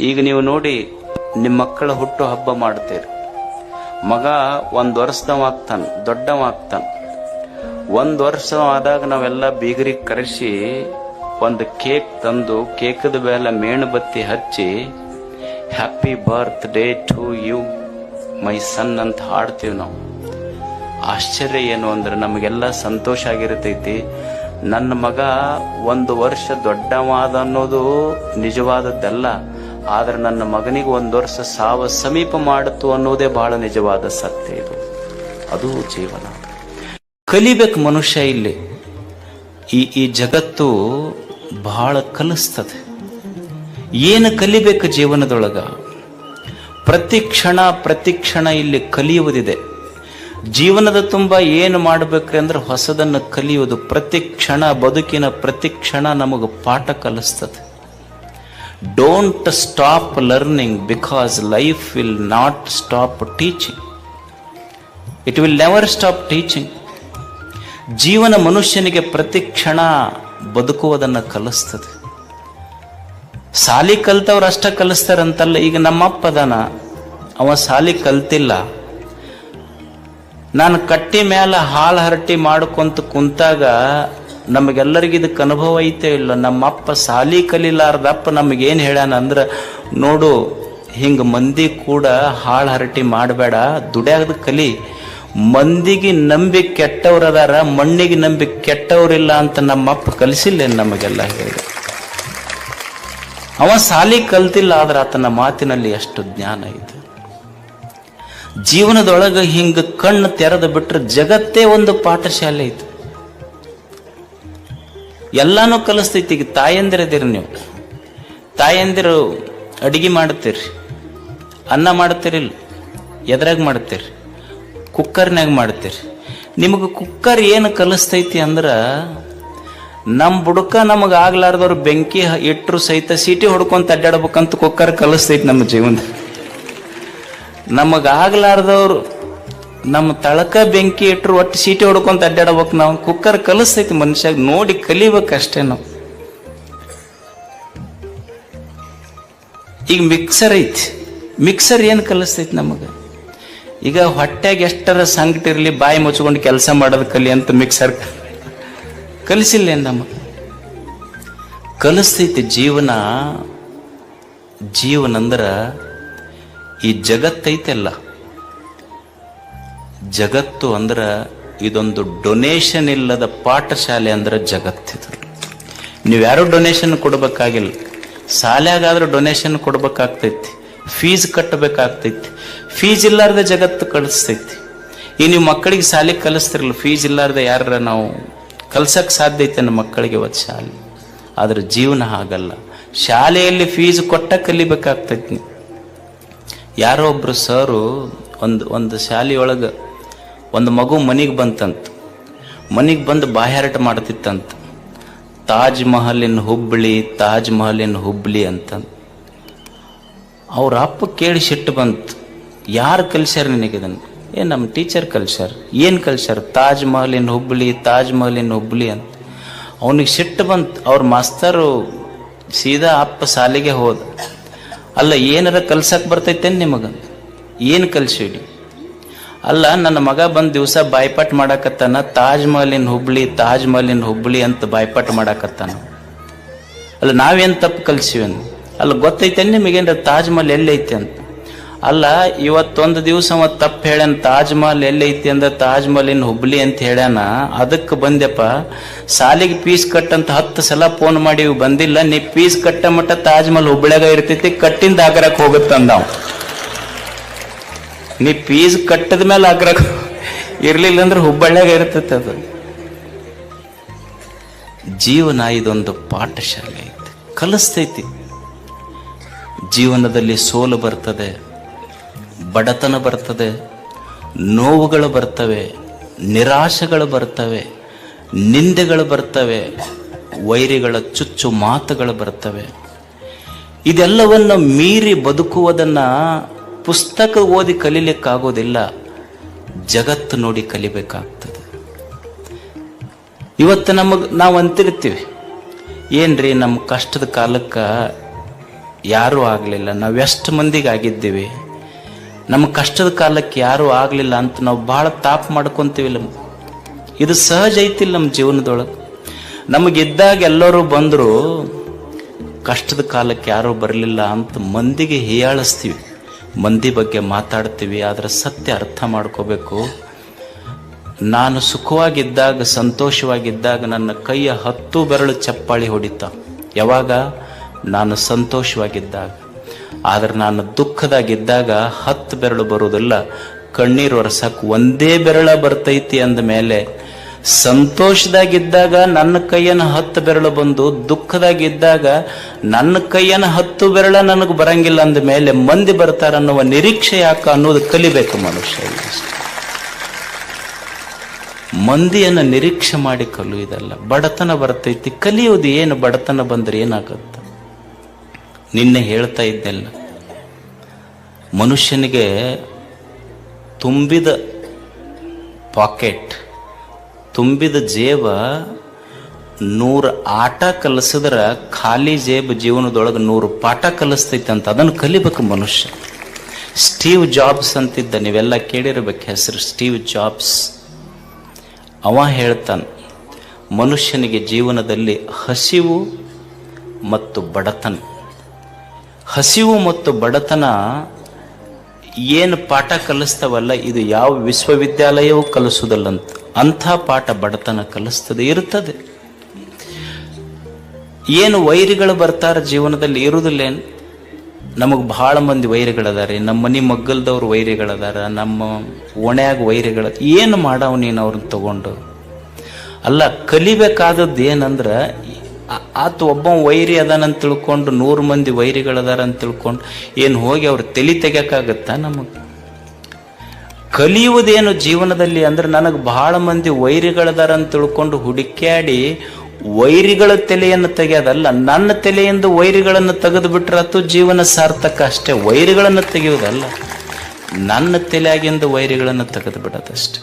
ಈಗ ನೀವು ನೋಡಿ, ನಿಮ್ಮ ಮಕ್ಕಳ ಹುಟ್ಟು ಹಬ್ಬ ಮಾಡ್ತೀರಿ ಮಗ ಒಂದು ವರ್ಷದವಾಗ್ತಾನ ಆಗ್ತಾನೆ ದೊಡ್ಡವ ಆಗ್ತಾನೆ ಒಂದು ವರ್ಷ ಆದಾಗ ನಾವೆಲ್ಲ ಬೀಗರಿಗೆ ಕರೆಸಿ, ಒಂದು ಕೇಕ್ ತಂದು, ಕೇಕದ ಮೇಲೆ ಮೇಣಬತ್ತಿ ಹಚ್ಚಿ happy birthday to you my son ಅಂತ ಹಾಡ್ತೀವಿ ನಾವು. ಆಶ್ಚರ್ಯ ಏನು ಅಂದ್ರೆ ನಮಗೆಲ್ಲ ಸಂತೋಷ ಆಗಿರ್ತೈತಿ. ನನ್ನ ಮಗ ಒಂದು ವರ್ಷ ದೊಡ್ಡವಾದ ಅನ್ನೋದು ನಿಜವಾದದ್ದಲ್ಲ. ಆದ್ರೆ ನನ್ನ ಮಗನಿಗೆ ಒಂದು ವರ್ಷ ಸಾವ ಸಮೀಪ ಮಾಡಿತು ಅನ್ನೋದೇ ಬಹಳ ನಿಜವಾದ ಸತ್ಯ ಇದು. ಅದು ಜೀವನ. ಕಲಿಬೇಕು ಮನುಷ್ಯ ಇಲ್ಲಿ. ಈ ಈ ಜಗತ್ತು ಬಹಳ ಕಲಿಸ್ತದೆ. ಏನು ಕಲಿಬೇಕು ಜೀವನದೊಳಗ? ಪ್ರತಿ ಕ್ಷಣ ಪ್ರತಿ ಕ್ಷಣ ಇಲ್ಲಿ ಕಲಿಯುವುದಿದೆ. ಜೀವನದ ತುಂಬ ಏನು ಮಾಡಬೇಕ್ರಿ ಅಂದ್ರೆ ಹೊಸದನ್ನು ಕಲಿಯುವುದು. ಪ್ರತಿ ಕ್ಷಣ, ಬದುಕಿನ ಪ್ರತಿ ಕ್ಷಣ ನಮಗೆ ಪಾಠ ಕಲಿಸ್ತದೆ. Don't stop learning because life will not stop teaching it will never stop teaching ಜೀವನ ಮನುಷ್ಯನಿಗೆ ಪ್ರತಿ ಕ್ಷಣ ಬದುಕುವುದನ್ನು ಕಲಿಸ್ತದೆ. ಸಾಲಿ ಕಲ್ತವ್ರು ಅಷ್ಟ ಕಲಿಸ್ತಾರಂತಲ್ಲ, ಈಗ ನಮ್ಮಪ್ಪ ಅದಾನ. ಅವ ಸಾಲಿ ಕಲ್ತಿಲ್ಲ. ನಾನು ಕಟ್ಟಿ ಮೇಲೆ ಹಾಳು ಹರಟಿ ಮಾಡ್ಕೊಂತ ಕುಂತಾಗ ನಮಗೆಲ್ಲರಿಗೂ ಇದಕ್ಕೆ ಅನುಭವ ಐತೆ ಇಲ್ಲ. ನಮ್ಮಪ್ಪ ಸಾಲಿ ಕಲಿಲಾರ್ದಪ್ಪ ನಮಗೇನು ಹೇಳ್ಯಾನ ಅಂದ್ರೆ, ನೋಡು, ಹಿಂಗೆ ಮಂದಿ ಕೂಡ ಹಾಳು ಹರಟಿ ಮಾಡಬೇಡ, ದುಡ್ಯಾಗದ ಕಲಿ. ಮಂದಿಗೆ ನಂಬಿ ಕೆಟ್ಟವ್ರದಾರ, ಮಣ್ಣಿಗೆ ನಂಬಿ ಕೆಟ್ಟವ್ರಿಲ್ಲ ಅಂತ ನಮ್ಮಪ್ಪ ಕಲಿಸಿಲ್ಲ ನಮಗೆಲ್ಲ ಹೇಳಿದ ಅವ ಸಾಲಿ ಕಲ್ತಿಲ್ಲ, ಆದ್ರೆ ಆತನ ಮಾತಿನಲ್ಲಿ ಎಷ್ಟು ಜ್ಞಾನ ಇದೆ ಜೀವನದೊಳಗೆ ಹಿಂಗೆ ಕಣ್ಣು ತೆರೆದು ಬಿಟ್ರೆ ಜಗತ್ತೇ ಒಂದು ಪಾಠಶಾಲೆ ಐತಿ. ಎಲ್ಲಾನು ಕಲಿಸ್ತೈತಿ. ಈಗ ತಾಯಂದಿರದಿರಿ ನೀವು. ತಾಯಂದಿರು ಅಡಿಗೆ ಮಾಡ್ತೀರಿ ಅನ್ನ ಮಾಡ್ತೀರಿಲ್ಲ ಎದ್ರಾಗ ಮಾಡ್ತೀರಿ ಕುಕ್ಕರ್ನಾಗ ಮಾಡ್ತೀರಿ ನಿಮಗೆ ಕುಕ್ಕರ್ ಏನು ಕಲಿಸ್ತೈತಿ ಅಂದ್ರೆ ನಮ್ಮ ಬುಡಕ ನಮಗೆ ಆಗ್ಲಾರ್ದವ್ರು ಬೆಂಕಿ ಇಟ್ಟರು ಸಹಿತ ಸೀಟಿ ಹೊಡ್ಕೊಂತ ಅಡ್ಡಾಡ್ಬೇಕಂತ ಕುಕ್ಕರ್ ಕಲಿಸ್ತೈತಿ ನಮ್ಮ ಜೀವನ ನಮಗಾಗ್ಲಾರ್ದವ್ರು ನಮ್ಮ ತಳಕ ಬೆಂಕಿ ಇಟ್ಟರು ಒಟ್ಟು ಸೀಟಿ ಹೊಡ್ಕೊಂತ ಅಡ್ಡಾಡ್ಬೇಕು ನಾವು. ಕುಕ್ಕರ್ ಕಲಿಸ್ತೈತಿ ಮನುಷ್ಯ, ನೋಡಿ ಕಲಿಬೇಕಷ್ಟೇ ನಾವು. ಈಗ ಮಿಕ್ಸರ್ ಐತಿ. ಮಿಕ್ಸರ್ ಏನು ಕಲಿಸ್ತೈತಿ ನಮಗೆ? ಈಗ ಹೊಟ್ಟೆಗೆ ಎಷ್ಟರ ಸಂಕಟ ಇರಲಿ, ಬಾಯಿ ಮುಚ್ಕೊಂಡು ಕೆಲಸ ಮಾಡೋದು ಕಲಿ ಅಂತ ಮಿಕ್ಸರ್ ಕಲಿಸಿಲ್ಲ ನಮಗೆ? ಕಲಿಸ್ತೈತಿ ಜೀವನ. ಜೀವನ ಅಂದ್ರೆ ಈ ಜಗತ್ತೈತೆಲ್ಲ. ಜಗತ್ತು ಅಂದ್ರ ಇದೊಂದು ಡೊನೇಷನ್ ಇಲ್ಲದ ಪಾಠಶಾಲೆ ಅಂದ್ರೆ ಜಗತ್ತಿದು ನೀವ್ಯಾರು ಡೊನೇಷನ್ ಕೊಡ್ಬೇಕಾಗಿಲ್ಲ. ಶಾಲೆಗಾದ್ರೂ ಡೊನೇಷನ್ ಕೊಡ್ಬೇಕಾಗ್ತೈತಿ. ಫೀಸ್ ಕಟ್ಟಬೇಕಾಗ್ತೈತಿ ಫೀಸ್ ಇಲ್ಲಾರ್ದ ಜಗತ್ತು ಕಳಿಸ್ತೈತಿ. ಈ ನೀವು ಮಕ್ಕಳಿಗೆ ಶಾಲೆ ಕಲಿಸ್ತಿರಲ್ಲ ಫೀಸ್ ಇಲ್ಲಾರ್ದ ಯಾರ ನಾವು ಕಲ್ಸಕ್ಕೆ ಸಾಧ್ಯ ಐತೆ ನಮ್ಮ ಮಕ್ಕಳಿಗೆ ಇವತ್ತು ಶಾಲೆ. ಆದ್ರೆ ಜೀವನ ಹಾಗಲ್ಲ. ಶಾಲೆಯಲ್ಲಿ ಫೀಸ್ ಕೊಟ್ಟ ಕಲಿಬೇಕಾಗ್ತೈತಿ. ನೀವು ಯಾರೋ ಒಬ್ರು ಸರು ಒಂದು ಒಂದು ಶಾಲೆಯೊಳಗೆ ಒಂದು ಮಗು ಮನೆಗೆ ಬಂತಂತ. ಮನೆಗೆ ಬಂದು ಬಾಯಾರಟ ಮಾಡ್ತಿತ್ತಂತ. ತಾಜ್ ಮಹಲಿನ ಹುಬ್ಬಳ್ಳಿ, ತಾಜ್ ಮಹಲಿನ ಹುಬ್ಬಳ್ಳಿ ಅಂತ ಅವ್ರ ಅಪ್ಪ ಕೇಳಿ ಸಿಟ್ಟು ಬಂತು. ಯಾರು ಕಲ್ಸ್ಯಾರ ನಿನಗೆ ಇದನ್ನು? ಏ ನಮ್ಮ ಟೀಚರ್ ಕಲ್ಸ್ಯಾರ. ಏನು ಕಲ್ಸ್ಯಾರ? ತಾಜ್ ಮಹಲಿನ ಹುಬ್ಬಳ್ಳಿ, ತಾಜ್ ಮಹಲಿನ ಹುಬ್ಬಳ್ಳಿ ಅಂತ. ಅವನಿಗೆ ಸಿಟ್ಟು ಬಂತು. ಅವ್ರ ಮಾಸ್ತರು ಸೀದಾ ಅಪ್ಪ ಸಾಲಿಗೆ ಹೋದ. ಅಲ್ಲ, ಏನಾರ ಕಲ್ಸಕ್ಕೆ ಬರ್ತೈತೇನು ನಿಮಗೆ ಏನು ಕಲ್ಸಿಡಿ? ಅಲ್ಲ, ನನ್ನ ಮಗ ಬಂದ್ ದಿವಸ ಬಾಯ್ಪಾಟ್ ಮಾಡಾಕತ್ತಾನ. ತಾಜ್ ಮಹಲಿನ್ ಹುಬ್ಳಿ, ತಾಜ್ ಮಹಲಿನ್ ಹುಬ್ಳಿ ಅಂತ ಬಾಯ್ಪಾಟ್ ಮಾಡಾಕತ್ತಾನ. ಅಲ್ಲ, ನಾವೇನ್ ತಪ್ಪು ಕಲ್ಸಿವಿ ಅಂದ್. ಅಲ್ಲ, ಗೊತ್ತೈತೆ ನಿಮಗೇನ್ರ? ತಾಜ್ ಮಹಲ್ ಎಲ್ಲೈತಿ ಅಂತ. ಅಲ್ಲ, ಇವತ್ತೊಂದು ದಿವಸ ಅವ ತಪ್ಪು ಹೇಳ್ಯಾನ. ತಾಜ್ ಮಹಲ್ ಎಲ್ಲೈತಿ ಅಂದ ತಾಜ್ ಮಹಲಿನ್ ಹುಬ್ಳಿ ಅಂತ ಹೇಳ್ಯಾನ. ಅದಕ್ಕೆ ಬಂದ್ಯಪ್ಪ, ಸಾಲಿಗೆ ಫೀಸ್ ಕಟ್ಟಂತ ಹತ್ತು ಸಲ ಫೋನ್ ಮಾಡಿ ಬಂದಿಲ್ಲ. ನೀ ಪೀಸ್ ಕಟ್ಟ ಮಟ್ಟ ತಾಜ್ ಮಹಲ್ ಹುಬ್ಳ್ಯಾಗ ಇರ್ತೈತಿ, ಕಟ್ಟಿಂದ ಆಗರಕ್ ಹೋಗುತ್ತಂದ ನೀ ಪೀಸ್ ಕಟ್ಟದ ಮೇಲೆ ಅಗ್ರ ಇರಲಿಲ್ಲ ಅಂದ್ರೆ ಹುಬ್ಬಳ್ಳಿಯಾಗ ಇರ್ತೈತೆ ಅದು. ಜೀವನ ಇದೊಂದು ಪಾಠಶಾಲೆ ಐತಿ. ಕಲಿಸ್ತೈತಿ. ಜೀವನದಲ್ಲಿ ಸೋಲು ಬರ್ತದೆ, ಬಡತನ ಬರ್ತದೆ, ನೋವುಗಳು ಬರ್ತವೆ, ನಿರಾಶೆಗಳು ಬರ್ತವೆ, ನಿಂದೆಗಳು ಬರ್ತವೆ, ವೈರಿಗಳ ಚುಚ್ಚು ಮಾತುಗಳು ಬರ್ತವೆ. ಇದೆಲ್ಲವನ್ನು ಮೀರಿ ಬದುಕುವುದನ್ನ ಪುಸ್ತಕ ಓದಿ ಕಲೀಲಿಕ್ಕಾಗೋದಿಲ್ಲ, ಜಗತ್ತು ನೋಡಿ ಕಲಿಬೇಕಾಗ್ತದೆ. ಇವತ್ತು ನಮಗೆ ನಾವು ಅಂತಿರ್ತೀವಿ, ಏನ್ರಿ ನಮ್ಮ ಕಷ್ಟದ ಕಾಲಕ್ಕೆ ಯಾರೂ ಆಗಲಿಲ್ಲ, ನಾವು ಎಷ್ಟು ಮಂದಿಗೆ ಆಗಿದ್ದೀವಿ ನಮ್ಮ ಕಷ್ಟದ ಕಾಲಕ್ಕೆ ಯಾರೂ ಆಗಲಿಲ್ಲ ಅಂತ ನಾವು ಭಾಳ ತಾಪ್ ಮಾಡ್ಕೊಂತೀವಿಲ್ಲ ಇದು ಸಹಜ ಐತಿಲ್ಲ ನಮ್ಮ ಜೀವನದೊಳಗೆ. ನಮಗಿದ್ದಾಗ ಎಲ್ಲರೂ ಬಂದರೂ, ಕಷ್ಟದ ಕಾಲಕ್ಕೆ ಯಾರೂ ಬರಲಿಲ್ಲ ಅಂತ ಮಂದಿಗೆ ಹೀಯಾಳಿಸ್ತೀವಿ. ಮಂದಿ ಬಗ್ಗೆ ಮಾತಾಡ್ತೀವಿ, ಆದರೆ ಸತ್ಯ ಅರ್ಥ ಮಾಡ್ಕೋಬೇಕು. ನಾನು ಸುಖವಾಗಿದ್ದಾಗ, ಸಂತೋಷವಾಗಿದ್ದಾಗ ನನ್ನ ಕೈಯ ಹತ್ತು ಬೆರಳು ಚಪ್ಪಾಳಿ ಹೊಡಿತ. ಯಾವಾಗ? ನಾನು ಸಂತೋಷವಾಗಿದ್ದಾಗ. ಆದರೆ ನಾನು ದುಃಖದಾಗಿದ್ದಾಗ ಹತ್ತು ಬೆರಳು ಬರುವುದಿಲ್ಲ. ಕಣ್ಣೀರು ಒರೆಸಕ್ಕೆ ಒಂದೇ ಬೆರಳ ಬರ್ತೈತಿ ಅಂದ ಮೇಲೆ ಸಂತೋಷದಾಗಿದ್ದಾಗ ನನ್ನ ಕೈಯನ್ನು ಹತ್ತು ಬೆರಳು ಬಂದು, ದುಃಖದಾಗಿದ್ದಾಗ ನನ್ನ ಕೈಯನ್ನು ಹತ್ತು ಬೆರಳ ನನಗೆ ಬರಂಗಿಲ್ಲ ಅಂದ ಮೇಲೆ ಮಂದಿ ಬರ್ತಾರ ಅನ್ನುವ ನಿರೀಕ್ಷೆ ಯಾಕೆ ಅನ್ನೋದು ಕಲಿಬೇಕು ಮನುಷ್ಯ ಮಂದಿಯನ್ನು ನಿರೀಕ್ಷೆ ಮಾಡಿ ಕಲಿಯುವುದಲ್ಲ ಬಡತನ ಬರ್ತೈತಿ. ಕಲಿಯೋದು ಏನು? ಬಡತನ ಬಂದ್ರೆ ಏನಾಗತ್ತ? ನಿನ್ನೆ ಹೇಳ್ತಾ ಇದ್ದೆಲ್ಲ. ಮನುಷ್ಯನಿಗೆ ತುಂಬಿದ ಪಾಕೆಟ್ ತುಂಬಿದ ಜೇಬ ನೂರ ಆಟ ಕಲಿಸಿದ್ರ ಖಾಲಿ ಜೇಬ್ ಜೀವನದೊಳಗೆ ನೂರು ಪಾಠ ಕಲಿಸ್ತೈತೆ ಅಂತ ಅದನ್ನು ಕಲಿಬೇಕು ಮನುಷ್ಯ. ಸ್ಟೀವ್ ಜಾಬ್ಸ್ ಅಂತಿದ್ದ, ನೀವೆಲ್ಲ ಕೇಳಿರಬೇಕು ಹೆಸರು ಸ್ಟೀವ್ ಜಾಬ್ಸ್. ಅವ ಹೇಳ್ತಾನೆ, ಮನುಷ್ಯನಿಗೆ ಜೀವನದಲ್ಲಿ ಹಸಿವು ಮತ್ತು ಬಡತನ. ಹಸಿವು ಮತ್ತು ಬಡತನ ಏನು ಪಾಠ ಕಲಿಸ್ತಾವಲ್ಲ, ಇದು ಯಾವ ವಿಶ್ವವಿದ್ಯಾಲಯವೂ ಕಲಿಸೋದಲ್ಲಂತ ಅಂಥ ಪಾಠ ಬಡತನ ಕಲಿಸ್ತದೆ, ಇರುತ್ತದೆ. ಏನು ವೈರಿಗಳು ಬರ್ತಾರ ಜೀವನದಲ್ಲಿ? ಇರುವುದಿಲ್ಲೇನು ನಮಗೆ ಭಾಳ ಮಂದಿ ವೈರಿಗಳದಾರೆ. ನಮ್ಮ ಮನೆ ಮಗ್ಗಲ್ದವ್ರು ವೈರಿಗಳದಾರ. ನಮ್ಮ ಓಣ್ಯಾಗ ವೈರಿಗಳ ಏನು ಮಾಡವ್ ನೀನು ಅವ್ರನ್ನ ತಗೊಂಡು? ಅಲ್ಲ ಕಲಿಬೇಕಾದದ್ದು ಏನಂದ್ರೆ ಆತ ಒಬ್ಬ ವೈರಿ ಅದಾನಂತ ತಿಳ್ಕೊಂಡು, ನೂರು ಮಂದಿ ವೈರಿಗಳದಾರ ಅಂತ ತಿಳ್ಕೊಂಡು, ಏನು ಹೋಗಿ ಅವ್ರು ತಲೆ ತೆಗಿಯಕ್ಕಾಗತ್ತಾ ನಮಗೆ? ಕಲಿಯುವುದೇನು ಜೀವನದಲ್ಲಿ ಅಂದ್ರೆ ನನಗೆ ಬಹಳ ಮಂದಿ ವೈರಿಗಳದಾರ ಅಂತ ತಿಳ್ಕೊಂಡು ಹುಡುಕ್ಯಾಡಿ ವೈರಿಗಳ ತಲೆಯನ್ನು ತೆಗೆಯೋದಲ್ಲ, ನನ್ನ ತಲೆಯಿಂದ ವೈರಿಗಳನ್ನು ತೆಗೆದು ಬಿಟ್ರೆ ಅದು ಜೀವನ ಸಾರ್ಥಕ ಅಷ್ಟೇ. ವೈರಿಗಳನ್ನು ತೆಗೆಯುವುದಲ್ಲ, ನನ್ನ ತಲೆಯಾಗಿಂದ ವೈರಿಗಳನ್ನು ತೆಗೆದು ಬಿಡೋದಷ್ಟೇ.